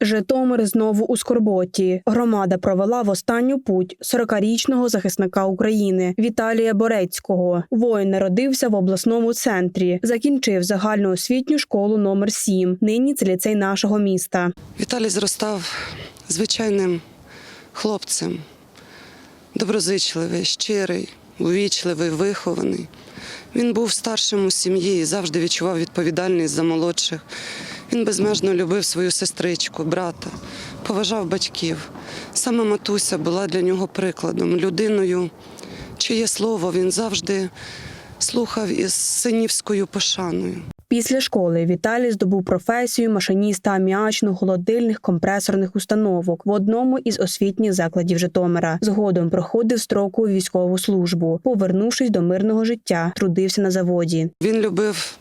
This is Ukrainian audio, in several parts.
Житомир знову у скорботі. Громада провела в останню путь 40-річного захисника України Віталія Борецького. Воїн народився в обласному центрі, закінчив загальноосвітню школу номер 7 Нині це ліцей нашого міста. Віталій зростав звичайним хлопцем, доброзичливий, щирий, увічливий, вихований. Він був старшим у сім'ї і завжди відчував відповідальність за молодших. Він безмежно любив свою сестричку, брата, поважав батьків. Саме матуся була для нього прикладом, людиною, чиє слово він завжди слухав із синівською пошаною. Після школи Віталій здобув професію машиніста аміачно-холодильних компресорних установок в одному із освітніх закладів Житомира. Згодом проходив строку військову службу. Повернувшись до мирного життя, трудився на заводі. Він любив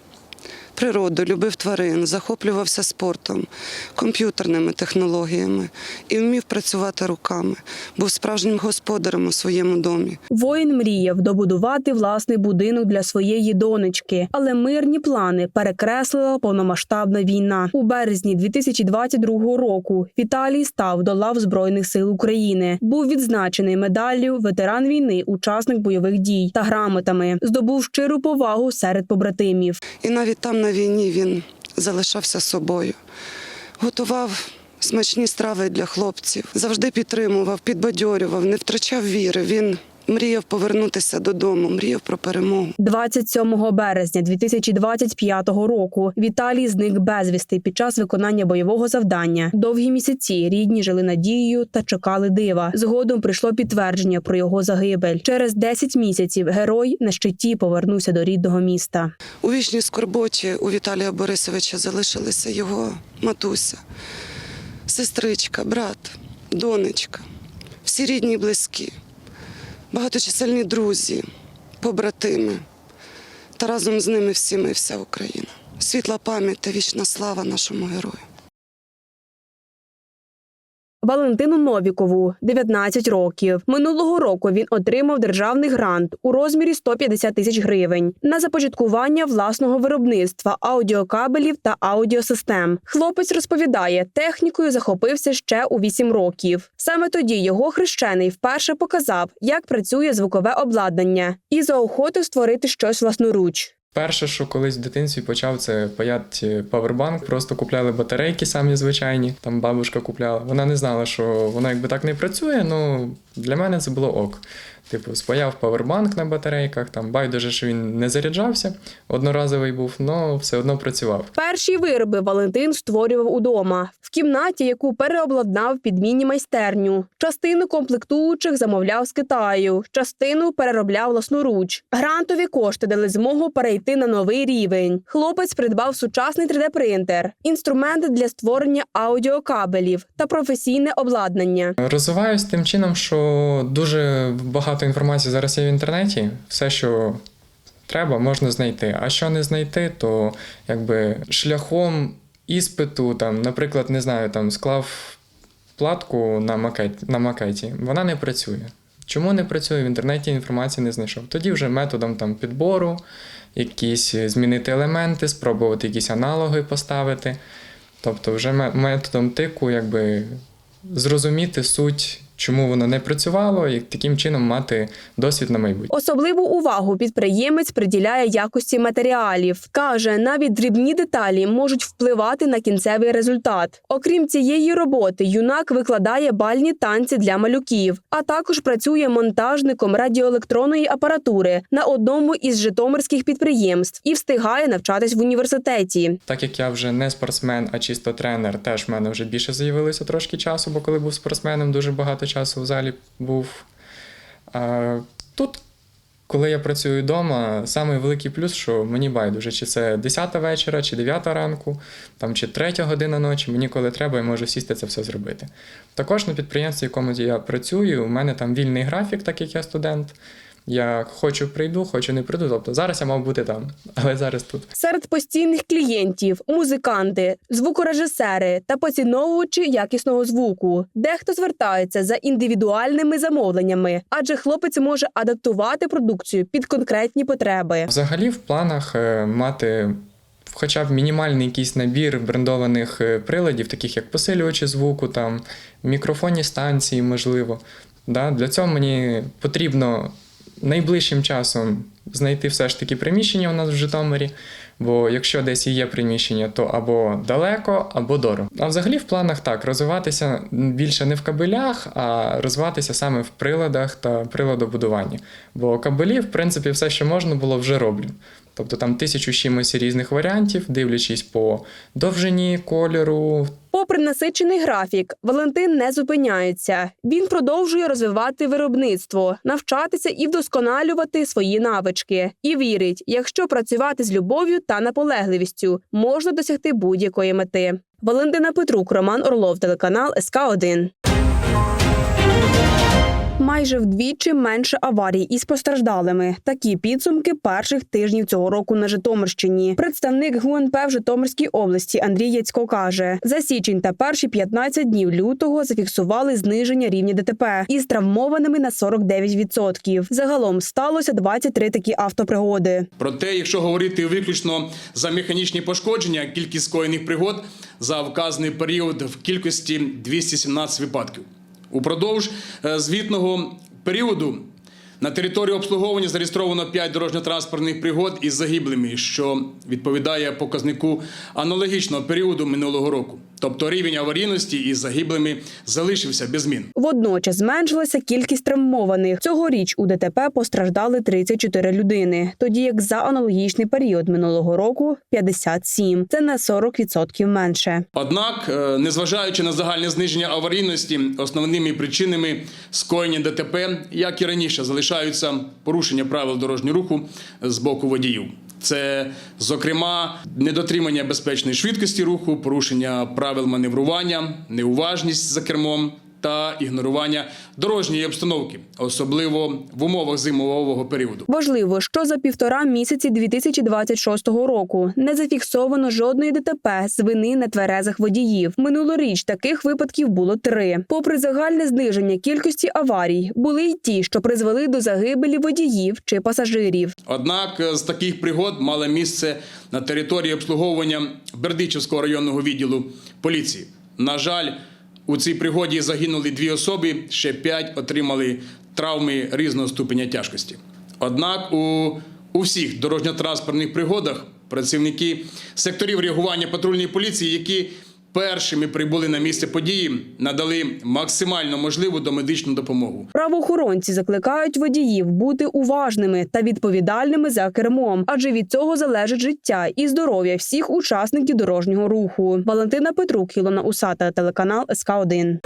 природу, любив тварин, захоплювався спортом, комп'ютерними технологіями і вмів працювати руками. Був справжнім господарем у своєму домі. Воїн мріяв добудувати власний будинок для своєї донечки, але мирні плани перекреслила повномасштабна війна. У березні 2022 року Віталій став до лав Збройних сил України. Був відзначений медаллю ветеран війни, учасник бойових дій та грамотами. Здобув щиру повагу серед побратимів. І навіть там на війні він залишався собою, готував смачні страви для хлопців, завжди підтримував, підбадьорював, не втрачав віри. Він мріяв повернутися додому, мріяв про перемогу. 27 березня 2025 року Віталій зник безвісти під час виконання бойового завдання. Довгі місяці рідні жили надією та чекали дива. Згодом прийшло підтвердження про його загибель. Через 10 місяців герой на щиті повернувся до рідного міста. У вічній скорботі у Віталія Борисовича залишилися його матуся, сестричка, брат, донечка, всі рідні і близькі, багаточисельні друзі, побратими. Та разом з ними всі ми, вся Україна. Світла пам'ять та вічна слава нашому герою. Валентину Новікову 19 років. Минулого року він отримав державний грант у розмірі 150 тисяч гривень на започаткування власного виробництва аудіокабелів та аудіосистем. Хлопець розповідає, технікою захопився ще у 8 років. Саме тоді його хрещений вперше показав, як працює звукове обладнання, і заохотив створити щось власноруч. Перше, що колись в дитинстві почав, це паяти павербанк. Просто купляли батарейки самі звичайні. Там бабушка купляла. Вона не знала, що воно якби так не працює. Ну для мене це було ок. Типу, спаяв павербанк на батарейках. Там байдуже, що він не заряджався, одноразовий був, але все одно працював. Перші вироби Валентин створював удома в кімнаті, яку переобладнав під міні-майстерню. Частину комплектуючих замовляв з Китаю, частину переробляв власноруч. Грантові кошти дали змогу перейти на новий рівень. Хлопець придбав сучасний 3D-принтер, інструменти для створення аудіокабелів та професійне обладнання. Розвиваюсь тим чином, що дуже багато інформації зараз є в інтернеті. Все, що треба, можна знайти. А що не знайти, то якби шляхом іспиту, там, наприклад, не знаю, там склав платку на макеті, на макеті, вона не працює. Чому не працює? В інтернеті інформації не знайшов. Тоді вже методом там, підбору, якісь змінити елементи, спробувати якісь аналоги поставити. Тобто, вже методом тику, якби зрозуміти суть, чому воно не працювало, і таким чином мати досвід на майбутнє. Особливу увагу підприємець приділяє якості матеріалів. Каже, навіть дрібні деталі можуть впливати на кінцевий результат. Окрім цієї роботи, юнак викладає бальні танці для малюків, а також працює монтажником радіоелектронної апаратури на одному із житомирських підприємств і встигає навчатись в університеті. Так як я вже не спортсмен, а чисто тренер, теж в мене вже більше з'явилося трошки часу, бо коли був спортсменом, дуже багато часу в залі був. А тут, коли я працюю вдома, самий великий плюс, що мені байдуже, чи це 10 вечора, чи 9 ранку, там, чи 3 година ночі, мені коли треба, я можу сісти це все зробити. Також на підприємстві, в якому я працюю, у мене там вільний графік, так як я студент. Я хочу прийду, хочу не прийду. Тобто зараз я мав бути там, але зараз тут. Серед постійних клієнтів музиканти, звукорежисери та поціновувачі якісного звуку. Дехто звертається за індивідуальними замовленнями, адже хлопець може адаптувати продукцію під конкретні потреби. Взагалі, в планах е, мати хоча б мінімальний якийсь набір брендованих е, приладів, таких як посилювачі звуку, там, мікрофонні станції, можливо. Да? Для цього мені потрібно найближчим часом знайти все ж таки приміщення у нас в Житомирі. Бо якщо десь і є приміщення, то або далеко, або дорого. А взагалі в планах так розвиватися більше не в кабелях, а розвиватися саме в приладах та приладобудуванні. Бо кабелі, в принципі, все, що можна було, вже роблю. Тобто там тисячу чимось різних варіантів, дивлячись по довжині, кольору, Попри насичений графік, Валентин не зупиняється. Він продовжує розвивати виробництво, навчатися і вдосконалювати свої навички. І вірить, якщо працювати з любов'ю та наполегливістю, можна досягти будь-якої мети. Валентина Петрук, Роман Орлов, телеканал СК 1 Майже вдвічі менше аварій із постраждалими. Такі підсумки перших тижнів цього року на Житомирщині. Представник ГУНП в Житомирській області Андрій Яцько каже: за січень та перші 15 днів лютого зафіксували зниження рівня ДТП із травмованими на 49%. Загалом сталося 23 такі автопригоди. Проте, якщо говорити виключно за механічні пошкодження, кількість скоєних пригод за вказаний період в кількості 217 випадків. Упродовж е, звітного періоду на території обслуговування зареєстровано 5 дорожньо-транспортних пригод із загиблими, що відповідає показнику аналогічного періоду минулого року. Тобто рівень аварійності із загиблими залишився без змін. Водночас зменшилася кількість травмованих. Цьогоріч у ДТП постраждали 34 людини, тоді як за аналогічний період минулого року 57. Це на 40% менше. Однак, е, незважаючи на загальне зниження аварійності, основними причинами скоєння ДТП, як і раніше, залишаються порушення правил дорожнього руху з боку водіїв. Це, зокрема, недотримання безпечної швидкості руху, порушення правил маневрування, неуважність за кермом та ігнорування дорожньої обстановки, особливо в умовах зимового періоду. Важливо, що за півтора місяці 2026 року не зафіксовано жодної ДТП з вини нетверезих водіїв. Минулоріч таких випадків було три. Попри загальне зниження кількості аварій, були й ті, що призвели до загибелі водіїв чи пасажирів. Однак з таких пригод мало місце на території обслуговування Бердичівського районного відділу поліції. На жаль, у цій пригоді загинули дві особи, ще п'ять отримали травми різного ступеня тяжкості. Однак у, у всіх дорожньо-транспортних пригодах працівники секторів реагування патрульної поліції, які першими прибули на місце події, надали максимально можливу домедичну допомогу. Правоохоронці закликають водіїв бути уважними та відповідальними за кермом, адже від цього залежить життя і здоров'я всіх учасників дорожнього руху. Валентина Петрук, Ілона Усата, телеканал СК 1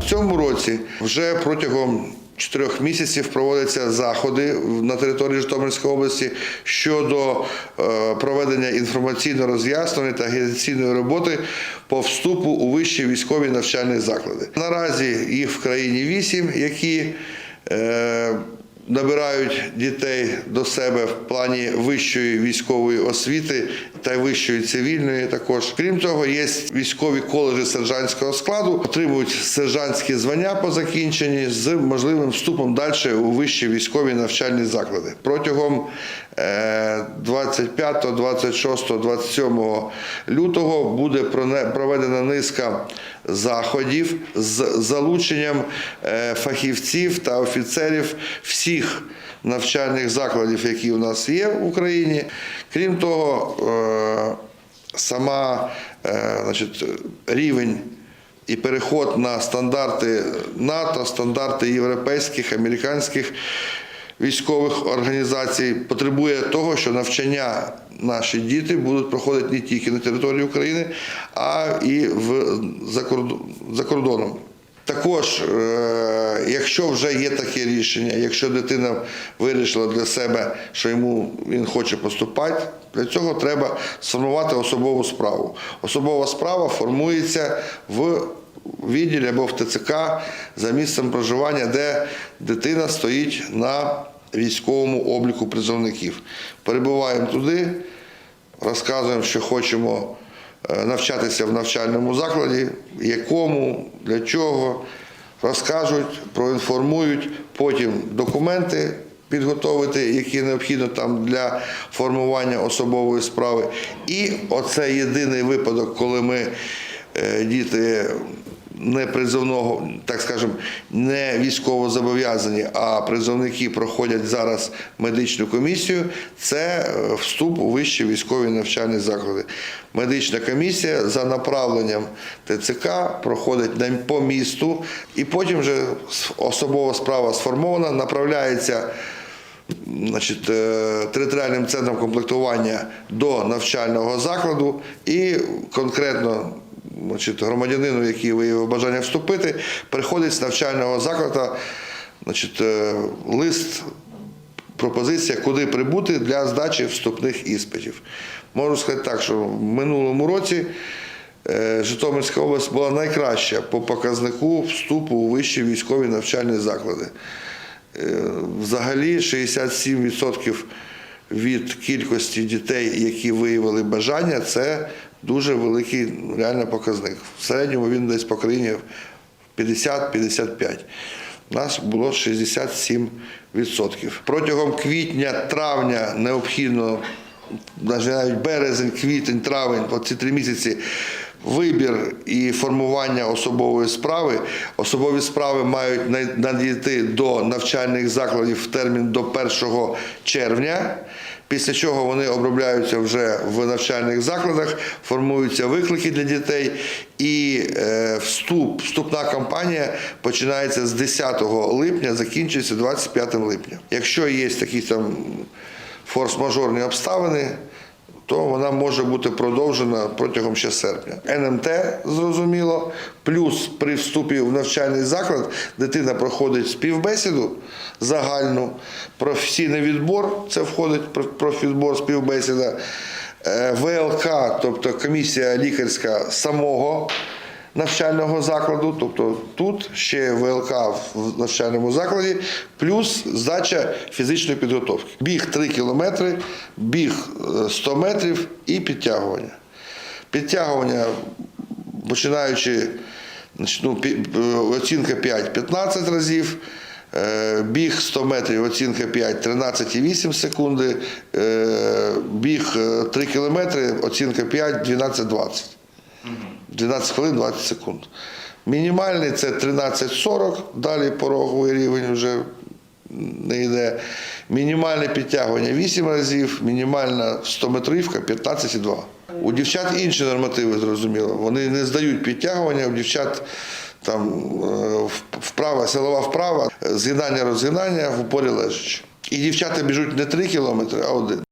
В цьому році вже протягом чотирьох місяців проводяться заходи на території Житомирської області щодо е, проведення інформаційно роз'яснення та агітаційної роботи по вступу у вищі військові навчальні заклади. Наразі їх в країні вісім, які е, набирають дітей до себе в плані вищої військової освіти та вищої цивільної також. Крім того, є військові коледжі сержантського складу, отримують сержантські звання по закінченні з можливим вступом далі у вищі військові навчальні заклади. Протягом е, 25, 26, 27 лютого буде проведена низка заходів з залученням е, фахівців та офіцерів всіх навчальних закладів, які у нас є в Україні. Крім того, е, сама е, значить, рівень і переход на стандарти НАТО, стандарти європейських, американських військових організацій потребує того, що навчання наші діти будуть проходити не тільки на території України, а і в за кордон- за кордоном. Також, е, якщо вже є таке рішення, якщо дитина вирішила для себе, що йому він хоче поступати, для цього треба сформувати особову справу. Особова справа формується в відділі або в ТЦК за місцем проживання, де дитина стоїть на військовому обліку призовників. Перебуваємо туди, розказуємо, що хочемо е, навчатися в навчальному закладі, якому, для чого, розкажуть, проінформують, потім документи підготовити, які необхідно там для формування особової справи. І оце єдиний випадок, коли ми е, діти не призовного, так скажемо, не військово зобов'язані, а призовники проходять зараз медичну комісію. Це е, вступ у вищі військові навчальні заклади. Медична комісія за направленням ТЦК проходить по місту, і потім вже особова справа сформована, направляється значить, е, територіальним центром комплектування до навчального закладу і конкретно значить, громадянину, який виявив бажання вступити, приходить з навчального закладу значить, е, лист, пропозиція, куди прибути для здачі вступних іспитів. Можу сказати так, що в минулому році е, Житомирська область була найкраща по показнику вступу у вищі військові навчальні заклади. Е, Взагалі 67% від кількості дітей, які виявили бажання, це дуже великий реально показник. В середньому він десь по країні 50-55. У нас було 67%. Протягом квітня-травня необхідно, навіть березень, квітень, травень, оці три місяці. Вибір і формування особової справи. Особові справи мають надійти до навчальних закладів в термін до 1 червня, після чого вони обробляються вже в навчальних закладах, формуються виклики для дітей, і е, вступ, вступна кампанія починається з 10 липня, закінчується 25 липня. Якщо є такі там форс-мажорні обставини, то вона може бути продовжена протягом ще серпня. НМТ зрозуміло. Плюс при вступі в навчальний заклад дитина проходить співбесіду загальну, професійний відбор, це входить про- профвідбор, співбесіда, е, ВЛК, тобто комісія лікарська самого навчального закладу, тобто тут ще ВЛК в навчальному закладі, плюс здача фізичної підготовки. Біг 3 кілометри, біг е, 100 метрів і підтягування. Підтягування, починаючи ну, е, оцінка 5-15 разів. е, Біг 100 метрів, оцінка 5, 13,8 секунди. е, Біг е, 3 кілометри, оцінка 5, 12,20. 12 хвилин 20 секунд. Мінімальний це 13,40, далі пороговий рівень вже не йде. Мінімальне підтягування 8 разів, мінімальна 100-метрівка 15,2. У дівчат інші нормативи, зрозуміло. Вони не здають підтягування, у дівчат там е, вправа, силова вправа, згинання, розгинання в упорі лежачи. І дівчата біжуть не 3 кілометри, а один.